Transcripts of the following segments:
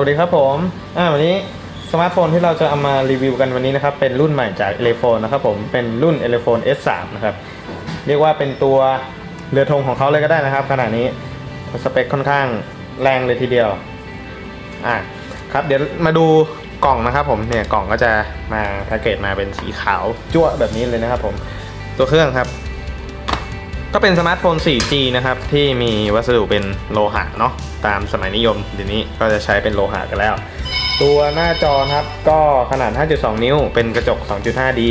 วัสดีครับผมอ่าวันนี้สมาร์ทโฟนที่เราจะเอามารีวิวกันวันนี้นะครับ เป็นรุ่นใหม่จาก e l e p h o n e นะครับผม เป็นรุ่น e l e p h o n e S3 นะครับ เรียกว่าเป็นตัวเรือธงของเขาเลยก็ได้นะครับ ขณะนี้สเปคค่อนข้างแรงเลยทีเดียว อะครับ เดี๋ยวมาดูกล่องนะครับผม เนี่ยกล่องก็จะมาแพ็กเกจมาเป็นสีขาวจั่วแบบนี้เลยนะครับผม ตัวเครื่องครับ ก็เป็นสมาร์ทโฟน 4G นะครับ ที่มีวัสดุเป็นโลหะเนาะตามสมัยนิยมเดี๋ยวนี้ก็จะใช้เป็นโลหะกันแล้ว ตัวหน้าจอครับก็ขนาด 5.2 นิ้ว เป็นกระจก 2.5D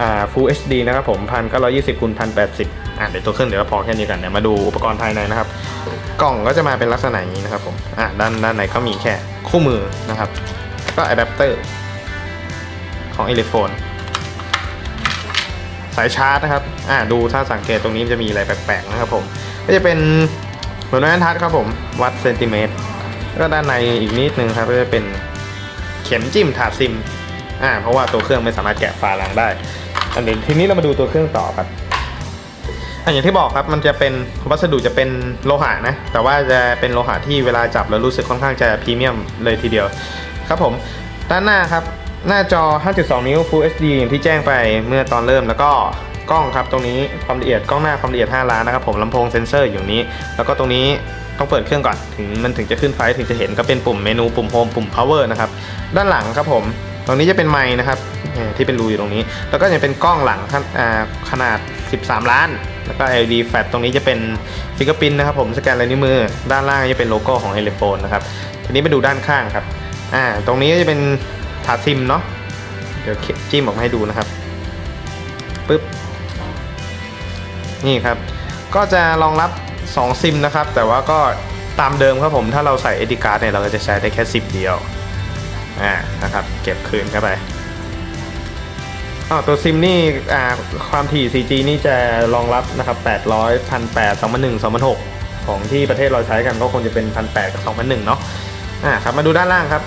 อ่า Full HD นะครับผม1920คูณ1080อ่าเดี๋ยวตัวเครื่องเดี๋ยวพอแค่นี้กันเดี๋ยวมาดูอุปกรณ์ภายในนะครับ กล่องก็จะมาเป็นลักษณะนี้นะครับผมอ่าด้านด้านในก็มีแค่คู่มือนะครับ ก็อะแดปเตอร์ของ e l e p h o n e สายชาร์จนะครับอ่าดูถ้าสังเกตตรงนี้มันจะมีอะไรแปลกๆนะครับผมก็จะเป็นเหมือนบรรทัดครับผมวัดเซนติเมตรแล้วก็ด้านในอีกนิดนึงครับก็จะเป็นเข็มจิ้มถาดซิมอ่าเพราะว่าตัวเครื่องไม่สามารถแกะฝาหลังได้ อันนี้ทีนี้เรามาดูตัวเครื่องต่อครับอันอย่างที่บอกครับมันจะเป็นวัสดุจะเป็นโลหะนะ แต่ว่าจะเป็นโลหะที่เวลาจับแล้วรู้สึกค่อนข้างจะพรีเมียมเลยทีเดียว ครับผมด้านหน้าครับ หน้าจอ 5.2 นิ้ว Full HD อย่างที่แจ้งไปเมื่อตอนเริ่มแล้วก็กล้องครับตรงนี้ความละเอียดกล้องหน้าความละเอียด 5 ล้านนะครับผมลำโพงเซนเซอร์อยู่นี้ แล้วก็ตรงนี้ต้องเปิดเครื่องก่อนถึงมันถึงจะขึ้นไฟถึงจะเห็นก็เป็นปุ่มเมนูปุ่มโฮมปุ่ม power นะครับด้านหลังครับผมตรงนี้จะเป็นไมค์นะครับที่เป็นรูอยู่ตรงนี้ แล้วก็ยังเป็นกล้องหลังขนาด 13 ล้าน แล้วก็ LED flash ตรงนี้จะเป็นฟิกเกอร์พินนะครับผมสแกนลายนิ้วมือ ด้านล่างจะเป็นโลโก้ของ e l e p h o n e นะครับทีนี้ไปดูด้านข้างครับอ่าตรงนี้จะเป็น ถาซิมเนาะเดี๋ยวจิ้มออกมาให้ดูนะครับปึ๊บนี่ครับ ก็จะรองรับ 2 ซิมนะครับ แต่ว่าก็ตามเดิมครับผม ถ้าเราใส่ SD card เนี่ยเราก็จะใช้ได้แค่ 10 เดียวอ่านะครับ เก็บคืนเข้าไปอ๋อตัวซิมนี่อ่าความถี่ 4G นี่จะรองรับนะครับ 800 1,800 2001 2006ของที่ประเทศเราใช้กันก็คงจะเป็น 1,800 กับ 2001 เนาะอ่าครับมาดูด้านล่างครับ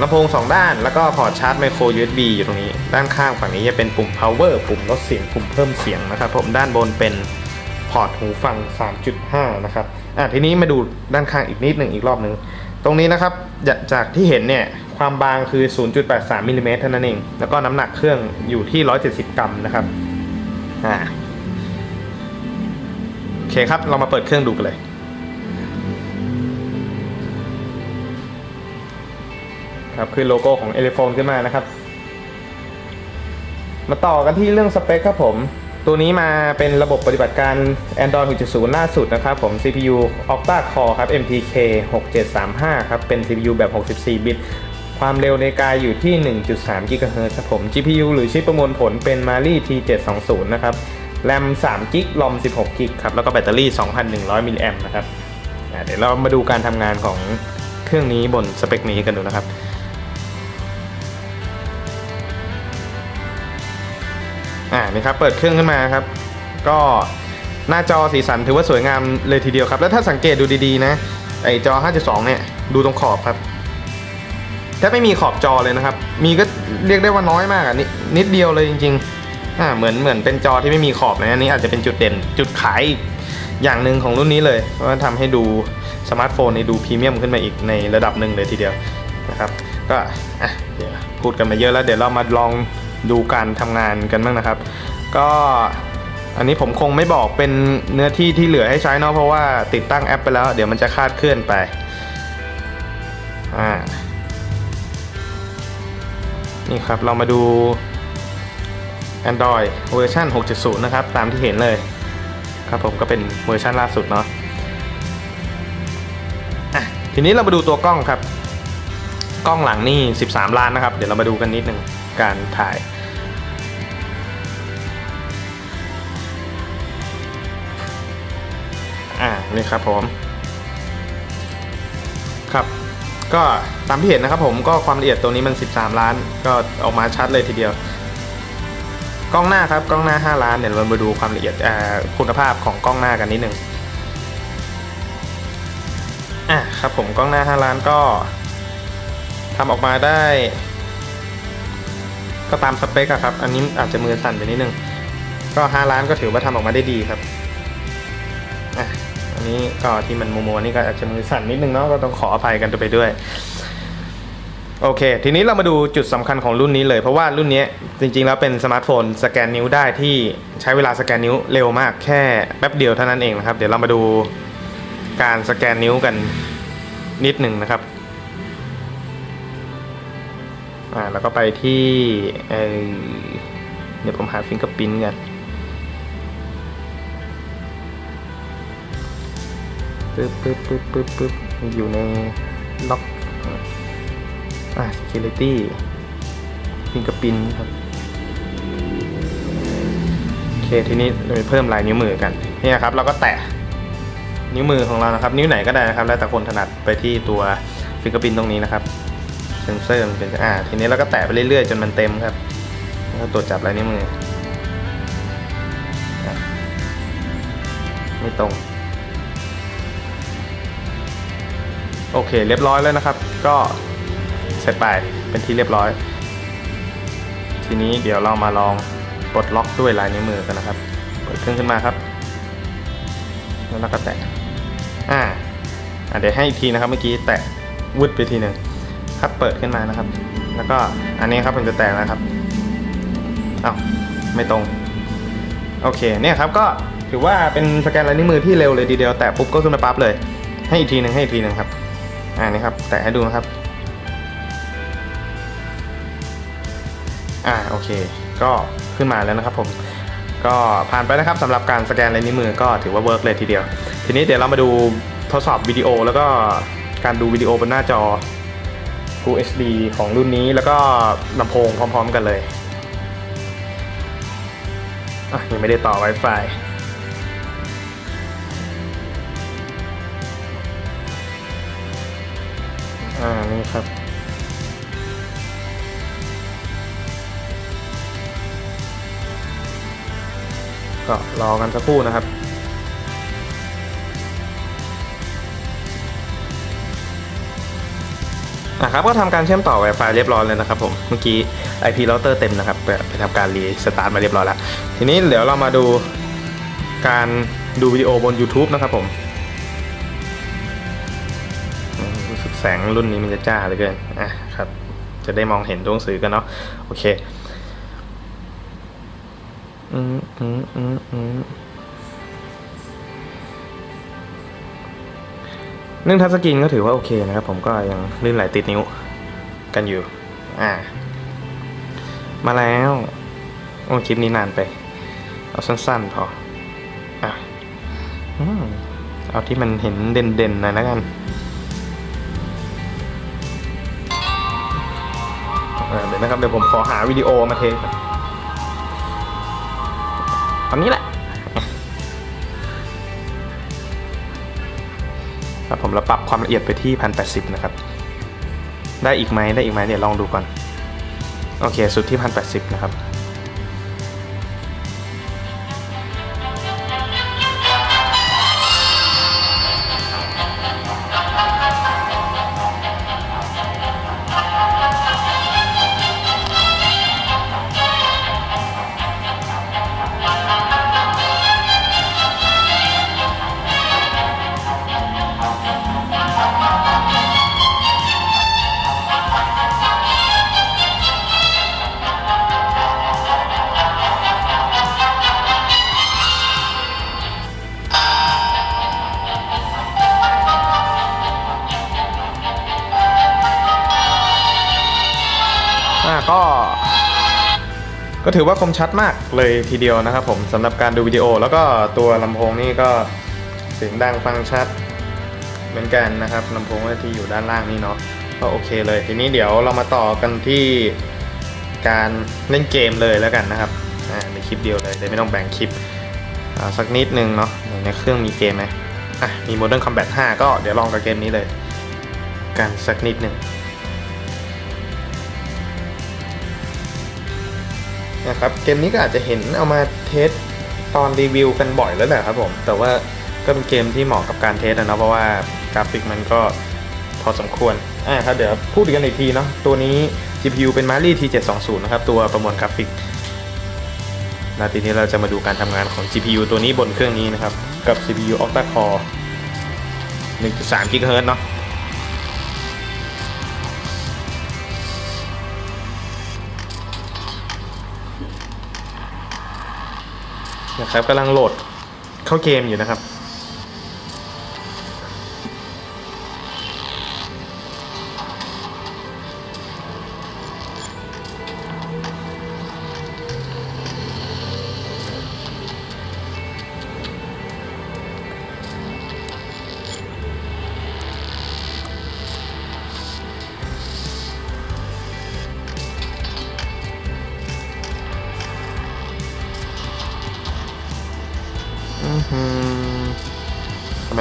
ลำโพง 2 ด้าน แล้วก็พอร์ตชาร์จไมโคร USB อยู่ตรงนี้ ด้านข้างฝั่งนี้จะเป็นปุ่ม power ปุ่มลดเสียง ปุ่มเพิ่มเสียงนะครับ ผมด้านบนเป็นพอร์ตหูฟัง 3.5 นะครับ อะทีนี้มาดูด้านข้างอีกนิดหนึ่งอีกรอบหนึ่ง ตรงนี้นะครับ จากจากที่เห็นเนี่ย ความบางคือ 0.83มิลลิเมตรเท่านั้นเอง แล้วก็น้ำหนักเครื่องอยู่ที่ 170 กรัมนะครับ อ่า โอเคครับ เรามาเปิดเครื่องดูกันเลย ครับคือโลโก้ของ e l e p h o n e ขึ้นมานะครับ มาต่อกันที่เรื่องสเปคครับผม ตัวนี้มาเป็นระบบปฏิบัติการ Android 6.0 ล่าสุดนะครับผม CPU Octa Core ครับ MTK 6735 ครับ เป็น CPU แบบ 64 บิต ความเร็วในกายอยู่ที่ 1.3 GHz ครับผม GPU หรือชิปประมวลผลเป็น Mali T720 นะครับ RAM 3 g b ROM 16 g b ครับ แล้วก็แบตเตอรี่ 2,100 มิลลิแอมนะครับ เดี๋ยวเรามาดูการทำงานของเครื่องนี้บนสเปคนี้กันดูนะครับ อ่านี่ครับเปิดเครื่องขึ้นมาครับ ก็หน้าจอสีสันถือว่าสวยงามเลยทีเดียวครับ แล้วถ้าสังเกตดูดีๆนะไอจอ 5.2 เนี่ยดูตรงขอบครับแทบไม่มีขอบจอเลยนะครับ มีก็เรียกได้ว่าน้อยมากอะนิดนิดเดียวเลยจริงๆอ่าเหมือนเหมือนเป็นจอที่ไม่มีขอบนะอันนี้อาจจะเป็นจุดเด่นจุดขายอีกอย่างหนึ่งของรุ่นนี้เลยเพราะว่าทำให้ดูสมาร์ทโฟนนี่ดูพรีเมียมขึ้นมาอีกในระดับหนึ่งเลยทีเดียวนะครับ ก็อะเดี๋ยวพูดกันมาเยอะแล้วเดี๋ยวเรามาลอง ดูการทำงานกันบ้างนะครับ ก็อันนี้ผมคงไม่บอกเป็นเนื้อที่ที่เหลือให้ใช้เนาะเพราะว่าติดตั้งแอปไปแล้ว เดี๋ยวมันจะคาดเคลื่อนไปอ่านี่ครับเรามาดู Android เวอร์ชัน6.0 นะครับ ตามที่เห็นเลยครับผมก็เป็นเวอร์ชันล่าสุดเนาะะทีนี้เรามาดูตัวกล้องครับ กล้องหลังนี่ 13 ล้านนะครับ เดี๋ยวเรามาดูกันนิดนึง การถ่ายอ่านี่ครับผมครับก็ตามที่เห็นนะครับผมก็ความละเอียดตัวนี้มัน 13 ล้าน ก็ออกมาชัดเลยทีเดียวกล้องหน้าครับกล้องหน้า 5 ล้านเดี๋ยวเรามาดูความละเอียดคุณภาพของกล้องหน้ากันนิดนึงอะครับผมกล้องหน้า 5 ล้านก็ทำออกมาได้ ก็ตามสเปคอะครับ อันนี้อาจจะมือสั่นไปนิดนึง ก็ 5 ล้านก็ถือว่าทำออกมาได้ดีครับอะอันนี้ก็ที่มันโมโมนี่ก็อาจจะมือสั่นนิดนึงเนาะก็ต้องขออภัยกันไปด้วยโอเค ทีนี้เรามาดูจุดสำคัญของรุ่นนี้เลย เพราะว่ารุ่นนี้จริงๆ แล้วเป็นสมาร์ทโฟนสแกนนิ้วได้ที่ใช้เวลาสแกนนิ้วเร็วมากแค่แป๊บเดียวเท่านั้นเองนะครับ เดี๋ยวเรามาดูการสแกนนิ้วกันนิดหนึ่งนะครับ อ่าแล้วก็ไปที่เออเดี๋ยวผมหาฟิงเกอร์พิ้นกันปึ๊บปึ๊บปึ๊บปึ๊บปึ๊บอยู่ในล็อกอ่า security fingerprint ครับโอเคทีนี้เราไปเพิ่มลายนิ้วมือกันเนี่ยครับ เราก็แตะนิ้วมือของเรานะครับ นิ้วไหนก็ได้นะครับ แล้วแต่คนถนัดไปที่ตัว fingerprint ตรงนี้นะครับ เซนเซอร์มันเป็นอ่าทีนี้เราก็แตะไปเรื่อยๆ จนมันเต็มครับแล้วตรวจจับลายนิ้วมือไม่ตรง โอเค เรียบร้อยแล้วนะครับ ก็เสร็จไปเป็นที่เรียบร้อย ทีนี้เดี๋ยวเรามาลองปลดล็อกด้วยลายนิ้วมือกันนะครับเปิดเครื่องขึ้นมาครับ แล้วเราก็แตะอ่าเดี๋ยวให้อีกทีนะครับ เมื่อกี้แตะวืดไปทีหนึ่ง ครับเปิดขึ้นมานะครับ แล้วก็อันนี้ครับมันจะแตกนะครับอ้าวไม่ตรง โอเคเนี่ยครับก็ถือว่าเป็นสแกนลายนิ้วมือที่เร็วเลยทีเดียวแตะปุ๊บก็ขึ้นมาปั๊บเลย ให้อีกทีหนึ่งให้อีกทีหนึ่งครับอ่านี่ครับแตะให้ดูนะครับ อ่าโอเค ก็ขึ้นมาแล้วนะครับผมก็ผ่านไปนะครับสำหรับการสแกนลายนิ้วมือก็ถือว่าเวิร์กเลยทีเดียว ทีนี้เดี๋ยวเรามาดูทดสอบวิดีโอแล้วก็การดูวิดีโอบนหน้าจอ Full HD ของรุ่นนี้แล้วก็ลำโพงพร้อมๆกันเลยอะยังไม่ได้ต่อ Wi-Fi อ่า นี่ครับ ก็รอกันสักครู่นะครับ อะครับก็ทำการเชื่อมต่อ Wi-Fi เรียบร้อยเลยนะครับผมเมื่อกี้ IP router เต็มนะครับไปไปทำการรีสตาร์ทมาเรียบร้อยแล้ว ทีนี้เดี๋ยวเรามาดูการดูวิดีโอบน YouTube นะครับผมอืมรู้สึกแสงรุ่นนี้มันจะจ้าเหลือเกินอะครับ จะได้มองเห็นตัวหนังสือกันเนาะโอเคอืมอืมอืมอืม เรื่องทัชสกรีนก็ถือว่าโอเคนะครับ ผมก็ยังลื่นไหลติดนิ้วกันอยู่ อ่า มาแล้ว โอ้คลิปนี้นานไป เอาสั้นๆพอ อะอเอาที่มันเห็นเด่นๆหน่อยแล้วกันเดี๋ยวนะครับเดี๋ยวผมขอหาวิดีโอมาเทสตอนนี้แหละ ผมเราปรับความละเอียดไปที่ 1080 นะครับ ได้อีกไหมได้อีกไหมเดี๋ยวลองดูก่อน โอเค สุดที่ 1080 นะครับ ก็ถือว่าคมชัดมากเลยทีเดียวนะครับผมสำหรับการดูวิดีโอ แล้วก็ตัวลำโพงนี่ก็เสียงดังฟังชัดเหมือนกันนะครับลำโพงที่อยู่ด้านล่างนี่เนาะก็โอเคเลย ทีนี้เดี๋ยวเรามาต่อกันที่การเล่นเกมเลยแล้วกันนะครับในคลิปเดียวเลยเลยไม่ต้องแบ่งคลิปสักนิดนึงเนาะในเครื่องมีเกมไหมอะมี Modern Combat 5 ก็เดี๋ยวลองกับเกมนี้เลย กันสักนิดหนึ่ง นะครับเกมนี้ก็อาจจะเห็นเอามาเทสตอนรีวิวกันบ่อยแล้วแหละครับผม แต่ว่าก็เป็นเกมที่เหมาะกับการเทสนะเนาะเพราะว่ากราฟิกมันก็พอสมควรอ่าครับเดี๋ยวพูดกันอีกทีเนาะตัวนี้ GPU เป็น Mali T720 นะครับตัวประมวลกราฟิกนาทีนี้เราจะมาดูการทำงานของ GPU ตัวนี้บนเครื่องนี้นะครับ กับ CPU Octa Core 1.3 GHz เนาะ นะครับกำลังโหลดเข้าเกมอยู่นะครับ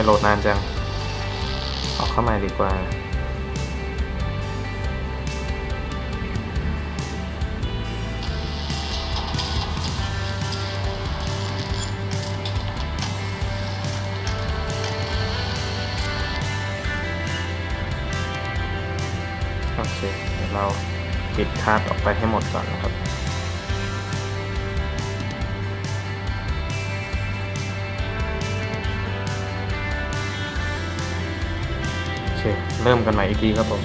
โหลดนานจังเอาเข้ามาดีกว่า โอเค เดี๋ยวเราปิดคาร์ดออกไปให้หมดก่อนนะครับ เริ่มกันใหม่อีกทีครับผม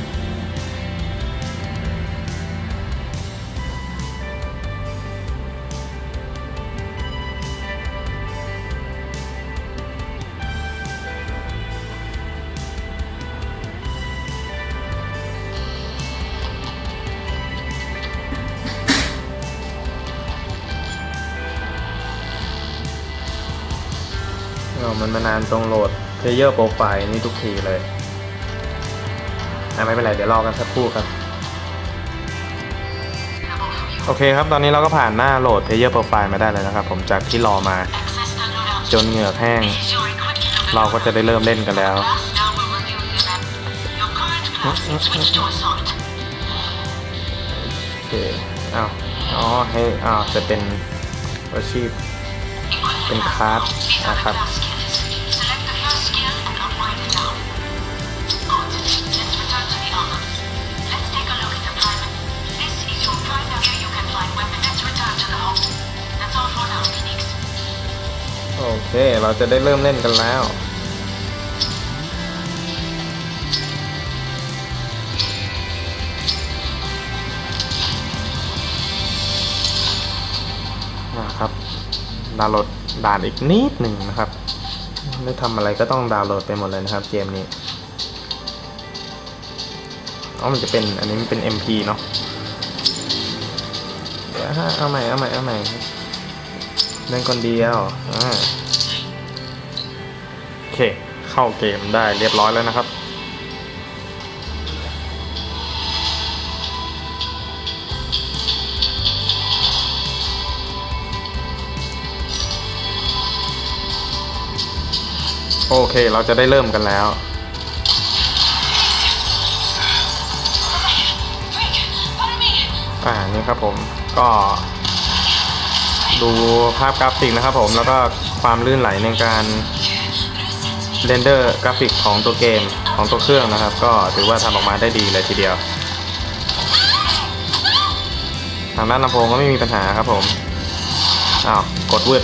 อ๋อมันมานานตรงโหลด Player Profile นี่ทุกทีเลย อะไม่เป็นไร เดี๋ยวรอกันสักครู่ครับ โอเคครับ ตอนนี้เราก็ผ่านหน้าโหลด Player Profile มาได้แล้วนะครับ ผมจากที่รอมา จนเหงื่อแห้ง เราก็จะได้เริ่มเล่นกันแล้ว โอเคอ้าวอ๋อ ให้อ้าวจะเป็นอาชีพ เป็นคลาสนะครับ เคเราจะได้เริ่มเล่นกันแล้ว นะครับ ดาวน์โหลดด่านอีกนิดหนึ่งนะครับ ไม่ทำอะไรก็ต้องดาวน์โหลดไปหมดเลยนะครับ เกมนี้อ๋อมันจะเป็นอันนี้มันเป็น MP เนาะเดี๋ยวเอาใหม่เอาใหม่เอาใหม่เล่นคนเดียวอ่า เค เข้าเกมได้เรียบร้อยแล้วนะครับ โอเคเราจะได้เริ่มกันแล้วอ่านี่ครับผมก็ดูภาพกราฟิกนะครับผมแล้วก็ความลื่นไหลในการ เรนเดอร์กราฟิกของตัวเกมของตัวเครื่องนะครับ ก็ถือว่าทำออกมาได้ดีเลยทีเดียว ทางด้านลำโพงก็ไม่มีปัญหาครับผมอ้าวกดวืด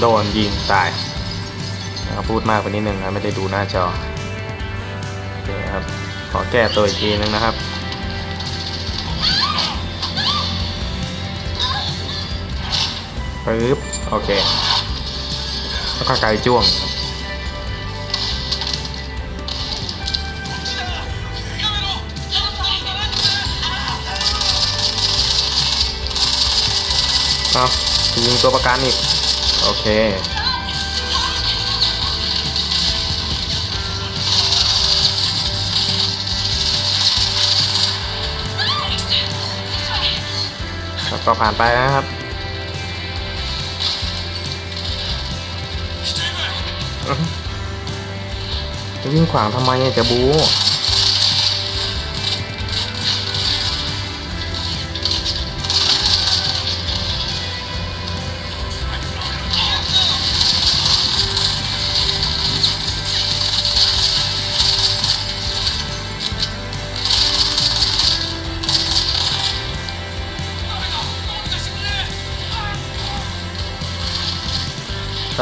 โดนยิงตายนะพูดมากไปนิดนึงนะไม่ได้ดูหน้าจอโอเคครับขอแก้ตัวอีกทีนึงนะครับปึ๊บโอเคแล้วก็ไกลจ้วง เอายิงตัวประกันอีก โอเค แล้วก็ผ่านไปนะครับจะวิ่งขวางทำไมอะจะบู๊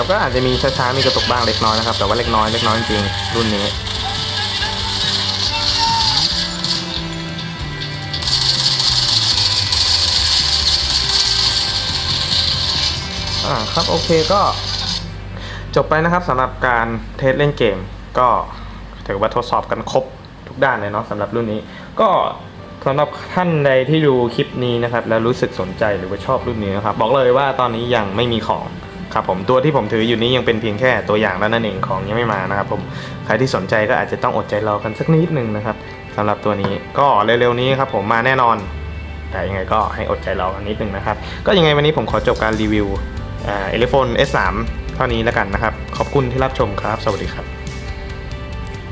ครับก็อาจจะมีช้าๆมีกระตุกบ้างเล็กน้อยนะครับ แต่ว่าเล็กน้อยเล็กน้อยจริงรุ่นนี้อ่าครับโอเคก็จบไปนะครับสำหรับการเทสเล่นเกม ก็ถือว่าทดสอบกันครบทุกด้านเลยเนาะสำหรับรุ่นนี้ ก็สำหรับท่านใดที่ดูคลิปนี้นะครับ แล้วรู้สึกสนใจหรือว่าชอบรุ่นนี้นะครับ บอกเลยว่าตอนนี้ยังไม่มีของ ครับผมตัวที่ผมถืออยู่นี้ยังเป็นเพียงแค่ตัวอย่างแล้วนั่นเองของยังไม่มานะครับผมใครที่สนใจก็อาจจะต้องอดใจรอกันสักนิดนึงนะครับสำหรับตัวนี้ก็เร็วๆนี้ครับผมมาแน่นอน แต่ยังไงก็ให้อดใจรอกันนิดนึงนะครับ ก็ยังไงวันนี้ผมขอจบการรีวิวเอลิโฟน S3 เท่านี้แล้วกันนะครับ ขอบคุณที่รับชมครับ สวัสดีครับ